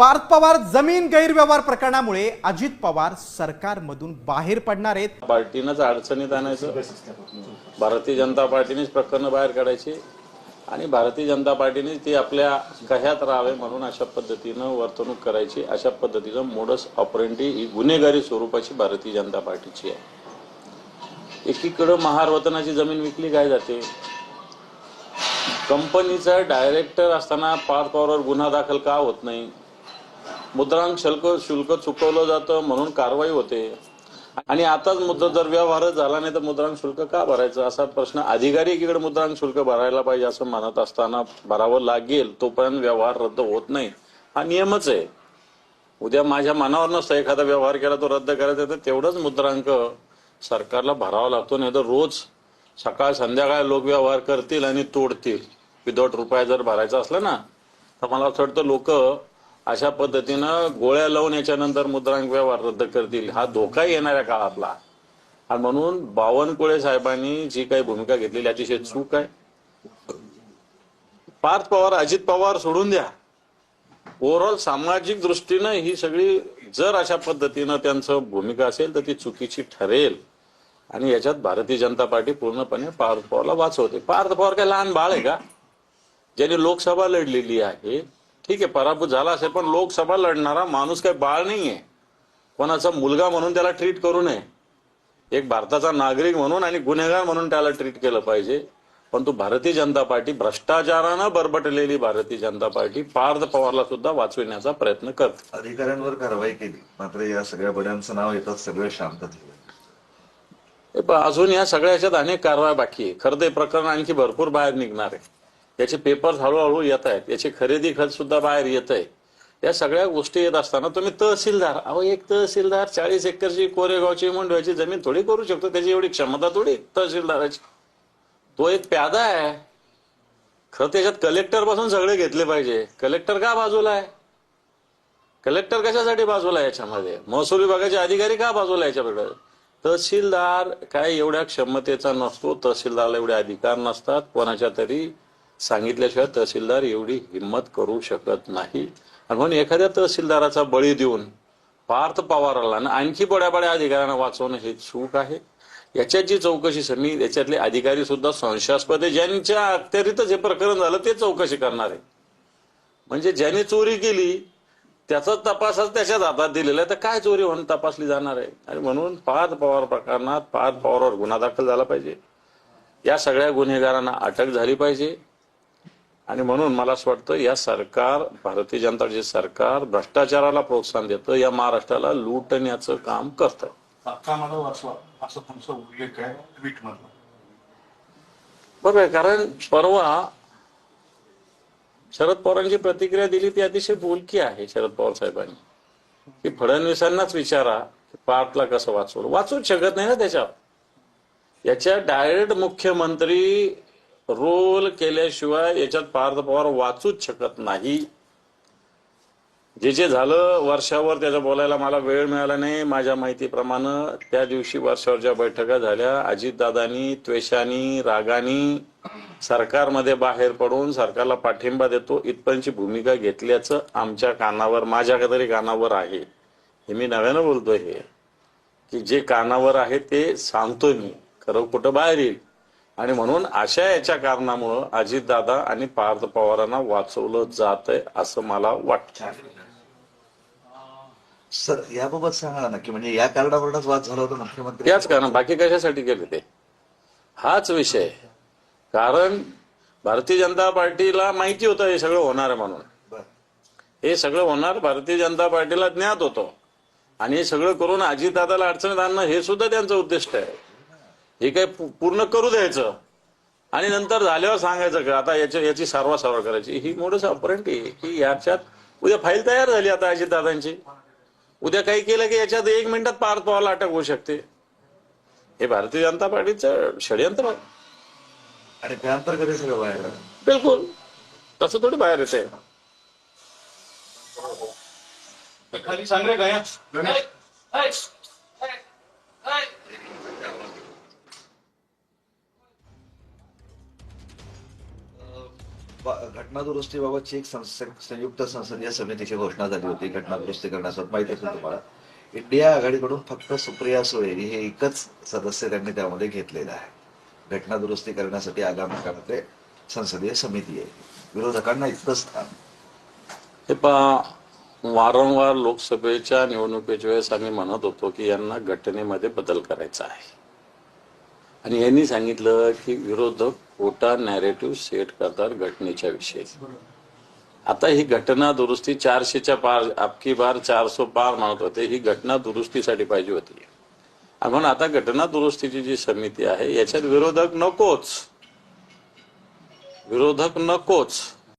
पार्थ पवार जमीन गैरव्यवहार प्रकरणामुळे अजित पवार सरकारमधून बाहेर पडणार आहेत. पार्टीनंच अडचणीत आणायचं. भारतीय जनता पार्टीनेच प्रकरणं बाहेर काढायची आणि भारतीय जनता पार्टीने ती आपल्या कह्यात राहावे म्हणून अशा पद्धतीनं वर्तणूक करायची. अशा पद्धतीनं मोडस ऑपरेंटी ही गुन्हेगारी स्वरूपाची भारतीय जनता पार्टीची आहे. एकीकडं महारवतनाची जमीन विकली काय जाते? कंपनीचा डायरेक्टर असताना पार्थ पवारवर गुन्हा दाखल का होत नाही? मुद्रांक शुल्क शुल्क चुकवलं जातं म्हणून कारवाई होते. आणि आताच मुद्रा जर व्यवहारच झाला नाही तर मुद्रांक शुल्क का भरायचं? असा प्रश्न अधिकारी एकीकडे मुद्रांक शुल्क भरायला पाहिजे असं मानत असताना भरावं लागेल तोपर्यंत व्यवहार रद्द होत नाही. हा नियमच आहे. उद्या माझ्या मनावर नसतं एखादा व्यवहार केला तो रद्द करायचा तर तेवढंच मुद्रांक सरकारला भरावा लागतो नाही तर रोज सकाळ संध्याकाळ लोक व्यवहार करतील आणि तोडतील. विदाऊट रुपया जर भरायचा असला ना तर मला असं वाटतं लोक अशा पद्धतीनं गोळ्या लावून याच्यानंतर मुद्रांक व्यवहार रद्द करतील. हा धोका येणाऱ्या काळातला. आणि म्हणून बावनकुळे साहेबांनी जी काही भूमिका घेतलेली अतिशय चूक आहे. पार्थ पवार अजित पवार सोडून द्या. ओव्हरऑल सामाजिक दृष्टीनं ही सगळी जर अशा पद्धतीनं त्यांचं भूमिका असेल तर ती चुकीची ठरेल. आणि याच्यात भारतीय जनता पार्टी पूर्णपणे पार्थ पवारला वाचवते. पार्थ पवार काय लहान बाळ आहे का? ज्याने लोकसभा लढलेली आहे ठीक आहे पराभूत झाला असेल पण लोकसभा लढणारा माणूस काय बाळ नाहीये. कोणाचा मुलगा म्हणून त्याला ट्रीट करू नये. एक भारताचा नागरिक म्हणून आणि गुन्हेगार म्हणून त्याला ट्रीट केलं पाहिजे. परंतु भारतीय जनता पार्टी भ्रष्टाचारानं बरबटलेली भारतीय जनता पार्टी पार्थ पवारला सुद्धा वाचविण्याचा प्रयत्न करते अधिकाऱ्यांवर कारवाई केली. मात्र या सगळ्या बड्यांचं नाव येतात सगळे शांत अजून या सगळ्या ह्याच्यात अनेक कारवाया बाकी आहे. खरं ते प्रकरण आणखी भरपूर बाहेर निघणार आहे. याचे पेपर्स हळूहळू येत आहेत. याचे खरेदी खत सुद्धा बाहेर येत आहे या सगळ्या गोष्टी येत असताना तुम्ही तहसीलदार अहो एक तहसीलदार चाळीस एकरची कोरेगावची मुंडव्याची जमीन थोडी करू शकतो. त्याची एवढी क्षमता थोडी तहसीलदाराची. तो एक प्यादा आहे. खरं त्याच्यात कलेक्टरपासून सगळे घेतले पाहिजे. कलेक्टर का बाजूला आहे? कलेक्टर कशासाठी बाजूला आहे याच्यामध्ये? महसूल विभागाचे अधिकारी का बाजूला आहे याच्याकडे? तहसीलदार काय एवढ्या क्षमतेचा नसतो. तहसीलदारला एवढे अधिकार नसतात. कोणाच्या तरी सांगितल्याशिवाय तहसीलदार एवढी हिंमत करू शकत नाही. आणि म्हणून एखाद्या तहसीलदाराचा बळी देऊन पार्थ पवाराला आणि आणखी बड्या बड्या अधिकाऱ्यांना वाचवणं हे चूक आहे. याच्यात जी चौकशी समी याच्यातले अधिकारी सुद्धा संशयास्पद आहे. ज्यांच्या अखत्यारीतच हे प्रकरण झालं ते चौकशी करणार. आहे म्हणजे ज्याने चोरी केली त्याचा तपासच त्याच्याच हातात दिलेला आहे. तर काय चोरी म्हणून तपासली जाणार आहे? आणि म्हणून पार्थ पवार प्रकरणात पार्थ पवारवर गुन्हा दाखल झाला पाहिजे. या सगळ्या गुन्हेगारांना अटक झाली पाहिजे. आणि म्हणून मला असं वाटतं या सरकार भारतीय जनता पार्टीचे सरकार भ्रष्टाचाराला प्रोत्साहन देतं या महाराष्ट्राला लुटण्याचं काम करतं. बरोबर आहे कारण परवा शरद पवारांची प्रतिक्रिया दिली ती अतिशय बोलकी आहे शरद पवार साहेबांनी. की फडणवीसांनाच विचारा की पार्थला कसं वाचवलं. वाचवूच शकत नाही ना त्याच्यात याच्या डायरेक्ट मुख्यमंत्री रोल केल्याशिवाय याच्यात पार्थ पवार वाचूच शकत नाही. जे जे झालं वर्षावर त्याचं बोलायला मला वेळ मिळाला नाही. माझ्या माहितीप्रमाणे त्या दिवशी वर्षावर ज्या बैठका झाल्या अजितदादानी त्वेषानी रागानी सरकारमध्ये बाहेर पडून सरकारला पाठिंबा देतो इथपर्यंतची भूमिका घेतल्याचं आमच्या कानावर माझ्या तरी कानावर आहे. हे मी नव्यानं बोलतोय हे. की जे कानावर आहे ते सांगतोय मी. खरं कुठं बाहेर येईल? आणि म्हणून अशा याच्या कारणामुळं अजितदादा आणि पार्थ पवारांना वाचवलं जात आहे असं मला वाटतं. सर याबाबत सांगा ना की म्हणजे या कारणावरूनच वाद झाला होता मुख्यमंत्री. त्याच कारण बाकी कशासाठी केले ते? हाच विषय. कारण भारतीय जनता पार्टीला माहिती होतं हे सगळं होणार आहे म्हणून. हे सगळं होणार भारतीय जनता पार्टीला ज्ञात होतं. आणि हे सगळं करून अजितदादाला अडचणीत आणणं हे सुद्धा त्यांचं उद्दिष्ट आहे. हे काय पूर्ण करू द्यायचं. आणि नंतर झाल्यावर सांगायचं का आता याची याची सारवा सारवा करायची. ही मोठं ऑपरेंट आहे. की याच्यात उद्या फाईल तयार झाली आता अजितदादांची उद्या काही केलं की याच्यात एक मिनिटात पार पवायला अटक होऊ शकते. हे भारतीय जनता पार्टीचं षडयंत्र आहे. आणि त्यानंतर कधी सगळं बाहेर? बिलकुल. तसं थोडी बाहेर येते खाली सांग रे गया घटनादुरुस्तीबाबतची घटना दुरुस्तीबाबतची एक संस- संयुक्त संसदीय समितीची घोषणा झाली होती. घटना दुरुस्ती करण्यासाठी माहिती असेल तुम्हाला. इंडिया आघाडीकडून फक्त सुप्रिया सुळे हे एकच सदस्य त्यांनी त्यामध्ये घेतलेलं आहे. घटना दुरुस्ती करण्यासाठी आगामी काळात संसदीय समिती आहे. विरोधकांना इतकं स्थान. हे पहा वारंवार लोकसभेच्या निवडणुकीच्या वेळेस आम्ही म्हणत होतो की यांना घटनेमध्ये बदल करायचा आहे. आणि यांनी सांगितलं की विरोधक खोटा नॅरेटिव्ह सेट करतात घटनेच्या विषयी. आता ही घटना दुरुस्ती चारशेच्या पार आपकी बार चारसो पार म्हणत होते ही घटना दुरुस्तीसाठी पाहिजे होती. म्हणून आता घटना दुरुस्तीची जी समिती आहे याच्यात विरोधक नकोच. विरोधक नकोच.